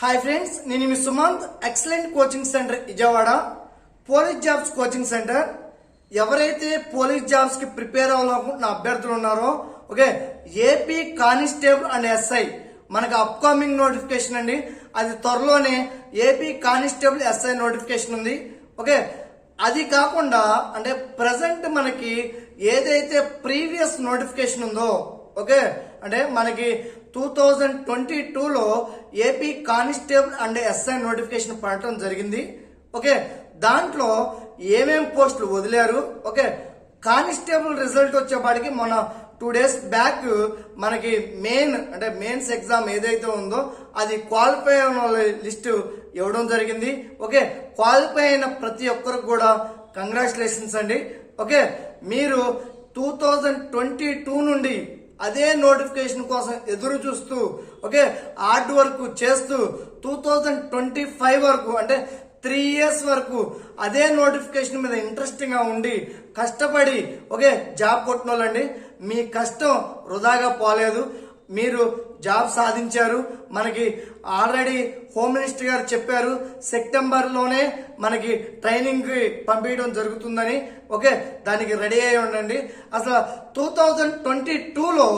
Hi friends నేను మీ Sumanth excellent coaching centre Vijayawada police jobs coaching centre ఎవరైతే police జాబ్స్కి prepare అవ్వాలనుకుంటున్న అభ్యర్థులు ఉన్నారో okay AP constable and SI మనకు అప్కమింగ్ నోటిఫికేషన్ అండి అది త్వరలోనే ఏపీ కానిస్టేబుల్ ఎస్ఐ నోటిఫికేషన్ ఉంది ఓకే అది కాకుండా అంటే ప్రజెంట్ మనకి ఏదైతే ప్రీవియస్ నోటిఫికేషన్ ఉందో ఓకే అంటే మనకి టూ థౌజండ్ ట్వంటీ టూలో AP constable and SI notification పడటం జరిగింది. ఓకే దాంట్లో ఏమేం పోస్టులు వదిలారు? ఓకే కానిస్టేబుల్ రిజల్ట్ వచ్చేపాటికి మన టూ డేస్ బ్యాక్ మనకి మెయిన్ అంటే మెయిన్స్ ఎగ్జామ్ ఏదైతే ఉందో అది క్వాలిఫై అయిన లిస్టు లిస్ట్ ఇవ్వడం జరిగింది. ఓకే క్వాలిఫై అయిన ప్రతి ఒక్కరికి కూడా కంగ్రాచులేషన్స్ అండి. ఓకే మీరు టూ థౌజండ్ ట్వంటీ టూ నుండి అదే నోటిఫికేషన్ కోసం ఎదురు చూస్తూ ఓకే హార్డ్ వర్క్ చేస్తూ టూ థౌజండ్ ట్వంటీ ఫైవ్ వరకు అంటే త్రీ ఇయర్స్ వరకు అదే నోటిఫికేషన్ మీద ఇంట్రెస్టింగ్గా ఉండి కష్టపడి ఓకే జాబ్ కొట్టిన వాళ్ళండి మీ కష్టం వృధాగా పోలేదు. మీరు జాబ్ సాధించారు. మనకి ఆల్రెడీ హోమ్ మినిస్టర్ గారు చెప్పారు సెప్టెంబర్లోనే మనకి ట్రైనింగ్ పంపించడం జరుగుతుందని. ఓకే దానికి రెడీ అయి ఉండండి. అసలు టూ థౌజండ్ ట్వంటీ టూలో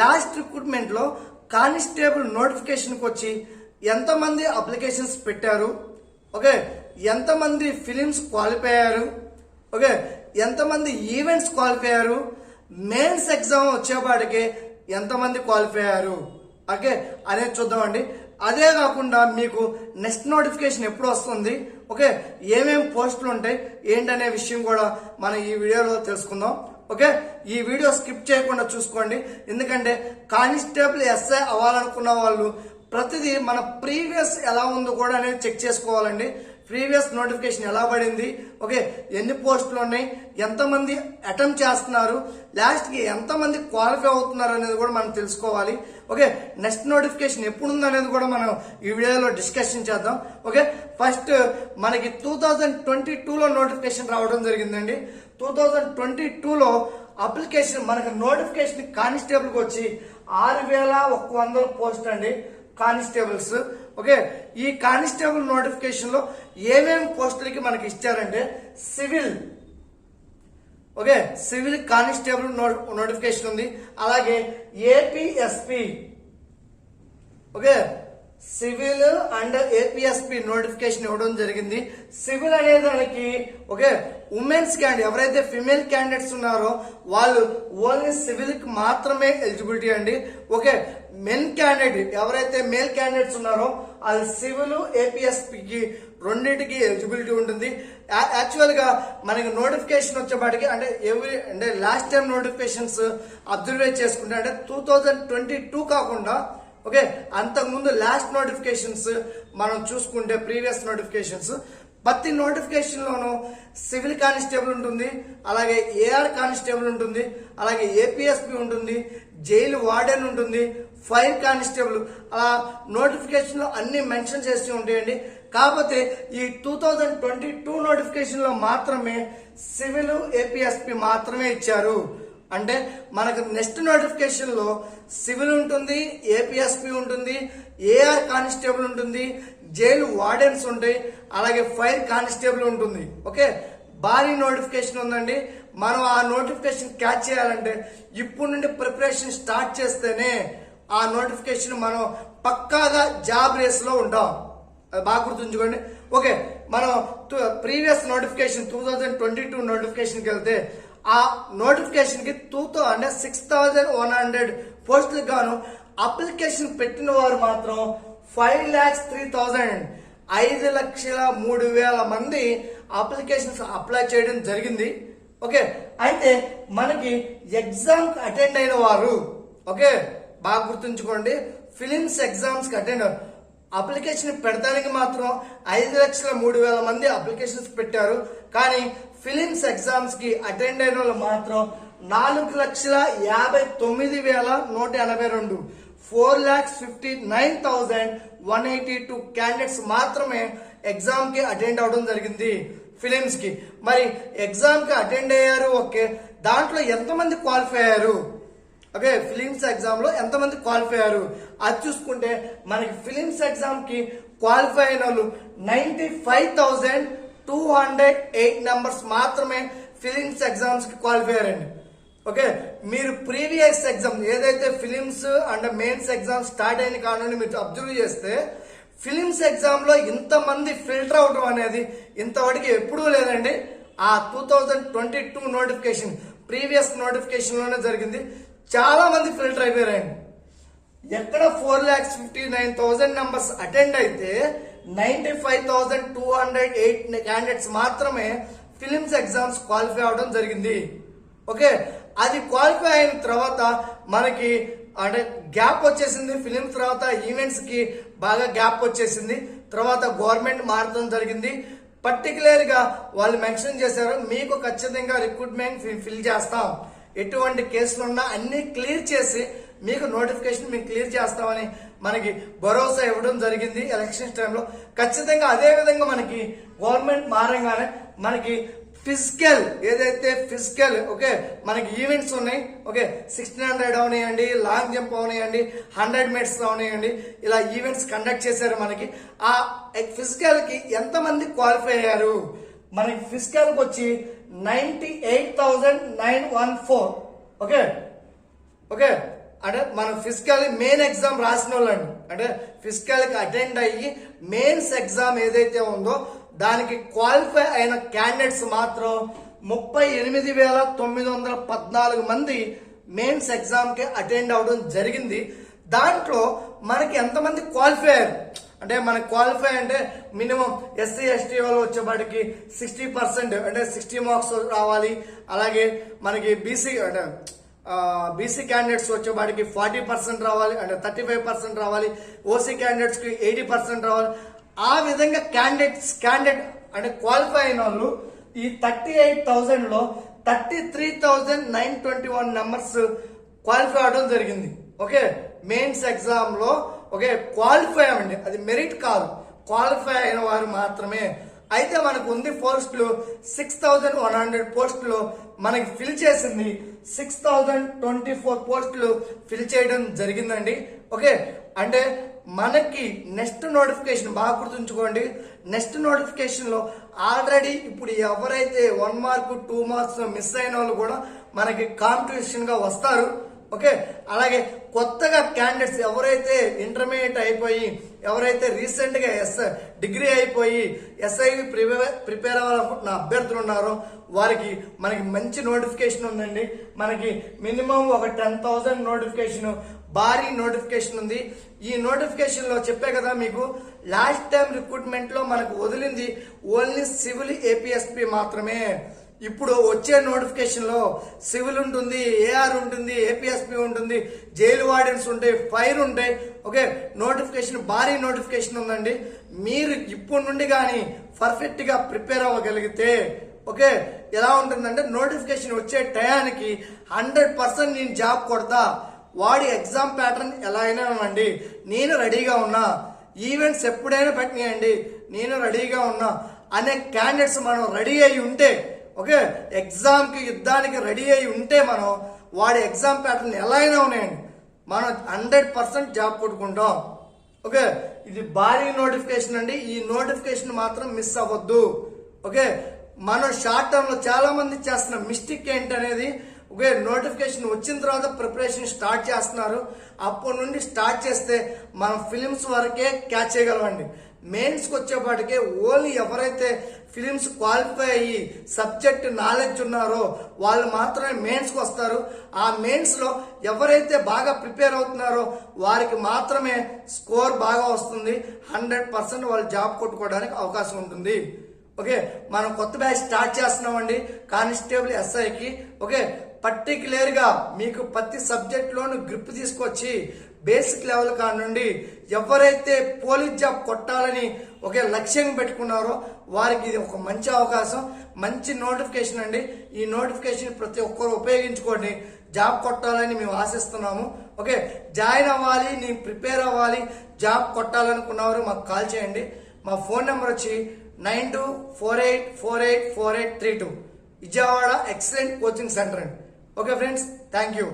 లాస్ట్ రిక్రూట్మెంట్లో కానిస్టేబుల్ నోటిఫికేషన్కి వచ్చి ఎంతమంది అప్లికేషన్స్ పెట్టారు? ఓకే ఎంతమంది ఫిలిమ్స్ క్వాలిఫై అయ్యారు? ఓకే ఎంతమంది ఈవెంట్స్ క్వాలిఫై అయ్యారు? మెయిన్స్ ఎగ్జామ్ వచ్చేపాటికి ఎంతమంది క్వాలిఫై అయ్యారు? ఓకే అనేది చూద్దామండి. అదే కాకుండా మీకు నెక్స్ట్ నోటిఫికేషన్ ఎప్పుడు వస్తుంది? ఓకే ఏమేమి పోస్టులు ఉంటాయి? ఏంటనే విషయం కూడా మనం ఈ వీడియోలో తెలుసుకుందాం. ఓకే ఈ వీడియో స్కిప్ చేయకుండా చూసుకోండి. ఎందుకంటే కానిస్టేబుల్ ఎస్ఐ అవ్వాలనుకున్న వాళ్ళు ప్రతిదీ మన ప్రీవియస్ ఎలా ఉందో కూడా అనేది చెక్ చేసుకోవాలండి. ప్రీవియస్ నోటిఫికేషన్ ఎలా పడింది? ఓకే ఎన్ని పోస్టులు ఉన్నాయి? ఎంతమంది అటెంప్ట్ చేస్తున్నారు? లాస్ట్కి ఎంతమంది క్వాలిఫై అవుతున్నారు అనేది కూడా మనం తెలుసుకోవాలి. ఓకే నెక్స్ట్ నోటిఫికేషన్ ఎప్పుడు ఉంది అనేది కూడా మనం ఈ వీడియోలో డిస్కషన్ చేద్దాం. ఓకే ఫస్ట్ మనకి టూ థౌజండ్ ట్వంటీ టూలో నోటిఫికేషన్ రావడం జరిగిందండి. టూ థౌజండ్ ట్వంటీ టూలో అప్లికేషన్ మనకి నోటిఫికేషన్ కానిస్టేబుల్కి వచ్చి ఆరు వేల ఒక వందల పోస్ట్ అండి కానిస్టేబుల్స్. ఓకే? ఈ కానిస్టేబుల్ నోటిఫికేషన్లో ఏమేమి పోస్టులకి మనకి ఇచ్చారంటే civil. Okay? Civil constable notification ఉంది. అలాగే APSP okay? Civil and APSP notification ఇవ్వడం జరిగింది. సివిల్ అనే దానికి ఓకే ఉమెన్స్ క్యాండిడేట్ ఎవరైతే ఫిమేల్ క్యాండిడేట్స్ ఉన్నారో వాళ్ళు ఓన్లీ సివిల్కి మాత్రమే ఎలిజిబిలిటీ అండి. ఓకే మెన్ క్యాండిడేట్ ఎవరైతే మేల్ క్యాండిడేట్స్ ఉన్నారో వాళ్ళు సివిల్ ఏపీఎస్పికి రెండింటికి ఎలిజిబిలిటీ ఉంటుంది. యాక్చువల్గా మనకి నోటిఫికేషన్ వచ్చేపాటికి అంటే ఎవ్రీ అంటే లాస్ట్ టైం నోటిఫికేషన్స్ అబ్జర్వ్ చేసుకుంటే అంటే టూ థౌజండ్ ట్వంటీ టూ కాకుండా ఓకే? అంతకుముందు లాస్ట్ నోటిఫికేషన్స్ మనం చూసుకుంటే ప్రీవియస్ నోటిఫికేషన్స్ ప్రతి నోటిఫికేషన్లోనూ సివిల్ కానిస్టేబుల్ ఉంటుంది అలాగే ఏఆర్ కానిస్టేబుల్ ఉంటుంది అలాగే ఏపీఎస్పి ఉంటుంది జైలు వార్డెన్ ఉంటుంది ఫైర్ కానిస్టేబుల్. అలా నోటిఫికేషన్లో అన్ని మెన్షన్ చేసి ఉంటాయండి. కాకపోతే ఈ టూ థౌజండ్ ట్వంటీ టూ నోటిఫికేషన్లో మాత్రమే సివిల్ ఏపీఎస్పి మాత్రమే ఇచ్చారు. అంటే మనకు నెక్స్ట్ నోటిఫికేషన్లో సివిల్ ఉంటుంది ఏపీఎస్పి ఉంటుంది ఏఆర్ కానిస్టేబుల్ ఉంటుంది జైలు వార్డెన్స్ ఉంటాయి అలాగే ఫైర్ కానిస్టేబుల్ ఉంటుంది. ఓకే? భారీ నోటిఫికేషన్ ఉందండి. మనం ఆ నోటిఫికేషన్ క్యాచ్ చేయాలంటే ఇప్పుడు నుండి ప్రిపరేషన్ స్టార్ట్ చేస్తేనే ఆ నోటిఫికేషన్ మనం పక్కాగా జాబ్ రేస్లో ఉంటాం. అది బాగా గుర్తుంచుకోండి. ఓకే? మనం previous notification two thousand twenty two నోటిఫికేషన్కి వెళ్తే ఆ నోటిఫికేషన్కి టూ అంటే సిక్స్ థౌజండ్ వన్ హండ్రెడ్ పోస్టులకు గాను అప్లికేషన్ పెట్టిన వారు మాత్రం ఫైవ్ ల్యాక్స్ త్రీ థౌజండ్ ఐదు లక్షల మూడు వేల మంది అప్లికేషన్స్ అప్లై చేయడం జరిగింది. ఓకే? అయితే మనకి ఎగ్జామ్ అటెండ్ అయిన వారు ఓకే? బాగా గుర్తుంచుకోండి. ఫిలిమ్స్ ఎగ్జామ్స్కి అటెండ్ అప్లికేషన్ పెడతానికి మాత్రం ఐదు లక్షల మూడు వేల మంది అప్లికేషన్స్ పెట్టారు. కానీ ఫిలిమ్స్ ఎగ్జామ్స్కి అటెండ్ అయిన వాళ్ళు మాత్రం నాలుగు లక్షల యాభై తొమ్మిది వేల నూట ఎనభై రెండు. Four lakhs fifty nine thousand one eighty two candidates మాత్రమే ఎగ్జామ్కి అటెండ్ అవడం జరిగింది ఫిలిమ్స్కి. మరి ఎగ్జామ్కి అటెండ్ అయ్యారు ఓకే. దాంట్లో ఎంతమంది క్వాలిఫై అయ్యారు? ఓకే ఫిలిమ్స్ ఎగ్జామ్లో ఎంతమంది క్వాలిఫై అయ్యారు? అది చూసుకుంటే మనకి ఫిలిమ్స్ ఎగ్జామ్కి క్వాలిఫై అయిన వాళ్ళు ninety five thousand two hundred eight numbers మాత్రమే ఫిలిమ్స్ ఎగ్జామ్స్కి క్వాలిఫై అయ్యారండి. ఓకే మీరు ప్రీవియస్ ఎగ్జామ్ ఏదైతే prelims and mains exam start అయిన కారణం మీరు అబ్జర్వ్ చేస్తే ఫిలిమ్స్ ఎగ్జామ్లో ఇంతమంది ఫిల్టర్ అవడం అనేది ఇంతవరకు ఎప్పుడూ లేదండి. ఆ two thousand twenty two notification previous నోటిఫికేషన్లోనే జరిగింది. చాలా మంది ఫిల్టర్ అయిపోయారండి. ఎక్కడ four lakhs fifty nine thousand numbers attend అయితే ninety five thousand two hundred eight candidates మాత్రమే ఫిలిమ్స్ ఎగ్జామ్స్ క్వాలిఫై అవడం జరిగింది. ఓకే? అది క్వాలిఫై అయిన తర్వాత మనకి అంటే గ్యాప్ వచ్చేసింది ఫిలిం తర్వాత ఈవెంట్స్కి బాగా గ్యాప్ వచ్చేసింది. తర్వాత గవర్నమెంట్ మారడం జరిగింది. పర్టికులర్గా వాళ్ళు మెన్షన్ చేశారు మీకు ఖచ్చితంగా రిక్రూట్మెంట్ ఫిల్ చేస్తాం. ఎటువంటి కేసులు ఉన్నా అన్నీ క్లియర్ చేసి మీకు నోటిఫికేషన్ మేము క్లియర్ చేస్తామని మనకి భరోసా ఇవ్వడం జరిగింది ఎలక్షన్స్ టైంలో. ఖచ్చితంగా అదే విధంగా మనకి గవర్నమెంట్ మారంగానే మనకి ఫిజికల్ ఏదైతే ఫిజికల్ ఓకే మనకి ఈవెంట్స్ ఉన్నాయి ఓకే సిక్స్టీన్ హండ్రెడ్ అవనియండి లాంగ్ జంప్ అవనియండి హండ్రెడ్ మీటర్స్ అవనియండి ఇలా ఈవెంట్స్ కండక్ట్ చేశారు మనకి. ఆ ఫిజికల్కి ఎంతమంది క్వాలిఫై అయ్యారు? మనకి ఫిజికల్కి వచ్చి ninety eight thousand nine one four okay okay. అంటే మనం ఫిజికల్ మెయిన్ ఎగ్జామ్ రాసిన వాళ్ళండి అంటే ఫిజికల్కి అటెండ్ అయ్యి మెయిన్స్ ఎగ్జామ్ ఏదైతే ఉందో దానికి క్వాలిఫై అయిన క్యాండిడేట్స్ మాత్రం ముప్పై ఎనిమిది వేల తొమ్మిది వందల పద్నాలుగు మంది మెయిన్స్ ఎగ్జామ్కి అటెండ్ అవడం జరిగింది. దాంట్లో మనకి ఎంతమంది క్వాలిఫై అయ్యారు? అంటే మనకి క్వాలిఫై అంటే మినిమం ఎస్సీ ఎస్టీ వాళ్ళు వచ్చేపాటికి సిక్స్టీ పర్సెంట్ అంటే సిక్స్టీ మార్క్స్ రావాలి. అలాగే మనకి బీసీ అంటే బీసీ క్యాండిడేట్స్ వచ్చే వాడికి ఫార్టీ పర్సెంట్ రావాలి అంటే థర్టీ ఫైవ్ పర్సెంట్ రావాలి ఓసీ క్యాండిడేట్స్కి ఎయిటీ పర్సెంట్ రావాలి. ఆ విధంగా క్యాండిడేట్స్ క్యాండిడేట్ అంటే క్వాలిఫై అయిన వాళ్ళు ఈ thirty eight థౌసండ్లో thirty three thousand nine twenty one numbers qualify అవడం జరిగింది. ఓకే? మెయిన్స్ ఎగ్జామ్లో ఓకే క్వాలిఫై అవ్వండి. అది మెరిట్ కాదు. క్వాలిఫై అయిన వారు మాత్రమే. అయితే మనకు ఉంది పోస్టులు సిక్స్ థౌజండ్ వన్ హండ్రెడ్ పోస్టులు. మనకి ఫిల్ చేసింది సిక్స్ థౌజండ్ ట్వంటీ ఫోర్ పోస్టులు ఫిల్ చేయడం జరిగిందండి. ఓకే అంటే మనకి నెక్స్ట్ నోటిఫికేషన్ బాగా గుర్తుంచుకోండి. నెక్స్ట్ నోటిఫికేషన్లో ఆల్రెడీ ఇప్పుడు ఎవరైతే one mark two marks miss అయిన వాళ్ళు కూడా మనకి కాంపిటీషన్గా వస్తారు. ఓకే? అలాగే కొత్తగా క్యాండిడేట్స్ ఎవరైతే ఇంటర్మీడియట్ అయిపోయి ఎవరైతే రీసెంట్గా ఎస్ డిగ్రీ అయిపోయి ఎస్ఐ ప్రిపేర్ అవ్వాలనుకుంటున్న అభ్యర్థులు ఉన్నారో వారికి మనకి మంచి నోటిఫికేషన్ ఉందండి. మనకి మినిమం ఒక టెన్ థౌసండ్ నోటిఫికేషన్ భారీ నోటిఫికేషన్ ఉంది. ఈ నోటిఫికేషన్లో చెప్పే కదా మీకు లాస్ట్ టైం రిక్రూట్మెంట్లో మనకు వదిలింది ఓన్లీ సివిల్ ఏపీఎస్పి మాత్రమే. ఇప్పుడు వచ్చే నోటిఫికేషన్లో సివిల్ ఉంటుంది ఏఆర్ ఉంటుంది ఏపీఎస్పి ఉంటుంది జైలు వార్డెన్స్ ఉంటాయి ఫైర్ ఉంటాయి. ఓకే నోటిఫికేషన్ భారీ నోటిఫికేషన్ ఉందండి. మీరు ఇప్పటి నుండి కానీ పర్ఫెక్ట్గా ప్రిపేర్ అవ్వగలిగితే ఓకే ఎలా ఉంటుందంటే నోటిఫికేషన్ వచ్చే టయానికి హండ్రెడ్ పర్సెంట్ నేను జాబ్ కొడతా. వాడి ఎగ్జామ్ ప్యాటర్న్ ఎలా అయినా అండి నేను రెడీగా ఉన్నా. ఈవెంట్స్ ఎప్పుడైనా పెట్టినాయండి. నేను రెడీగా ఉన్నా. అనే క్యాండిడేట్స్ మనం రెడీ అయి ఉంటే ఓకే? ఎగ్జామ్కి యుద్ధానికి రెడీ అయి ఉంటే మనం వాడి ఎగ్జామ్ ప్యాటర్న్ ఎలా అయినా ఉన్నాయండి. మనం హండ్రెడ్ పర్సెంట్ జాబ్ కొట్టుకుంటాం. ఓకే? ఇది భారీ నోటిఫికేషన్ అండి. ఈ నోటిఫికేషన్ మాత్రం మిస్ అవ్వద్దు. ఓకే? మనం షార్ట్ టర్మ్లో చాలామంది చేస్తున్న మిస్టేక్ ఏంటి అనేది ఓకే? నోటిఫికేషన్ వచ్చిన తర్వాత ప్రిపరేషన్ స్టార్ట్ చేస్తున్నారు. అప్పటి నుండి స్టార్ట్ చేస్తే మనం ఫిలిమ్స్ వరకే క్యాచ్ చేయగలమండి. మెయిన్స్కి వచ్చేపాటికే ఓన్లీ ఎవరైతే ఫిలిమ్స్ క్వాలిఫై అయ్యి సబ్జెక్ట్ నాలెడ్జ్ ఉన్నారో వాళ్ళు మాత్రమే మెయిన్స్కి వస్తారు. ఆ మెయిన్స్లో ఎవరైతే బాగా ప్రిపేర్ అవుతున్నారో వారికి మాత్రమే స్కోర్ బాగా వస్తుంది. హండ్రెడ్ పర్సెంట్ వాళ్ళు జాబ్ కొట్టుకోవడానికి అవకాశం ఉంటుంది. ఓకే మనం కొత్త బ్యాచ్ స్టార్ట్ చేస్తున్నామండి. కానిస్టేబుల్ ఎస్ఐకి ఓకే పర్టికులర్గా మీకు ప్రతి సబ్జెక్ట్లోనూ గ్రిప్ తీసుకొచ్చి బేసిక్ లెవెల్ కానుండి ఎవరైతే పోలీస్ జాబ్ కొట్టాలని ఒకే లక్ష్యం పెట్టుకున్నారో వారికి ఇది ఒక మంచి అవకాశం మంచి నోటిఫికేషన్ అండి. ఈ నోటిఫికేషన్ ప్రతి ఒక్కరు ఉపయోగించుకోండి. జాబ్ కొట్టాలని మేము ఆశిస్తున్నాము. ఓకే జాయిన్ అవ్వాలి నేను ప్రిపేర్ అవ్వాలి జాబ్ కొట్టాలనుకున్నవారు మాకు కాల్ చేయండి. మా ఫోన్ నెంబర్ వచ్చి nine two four eight four eight four eight three two. Vijayawada excellent coaching centre అండి. Okay friends thank you.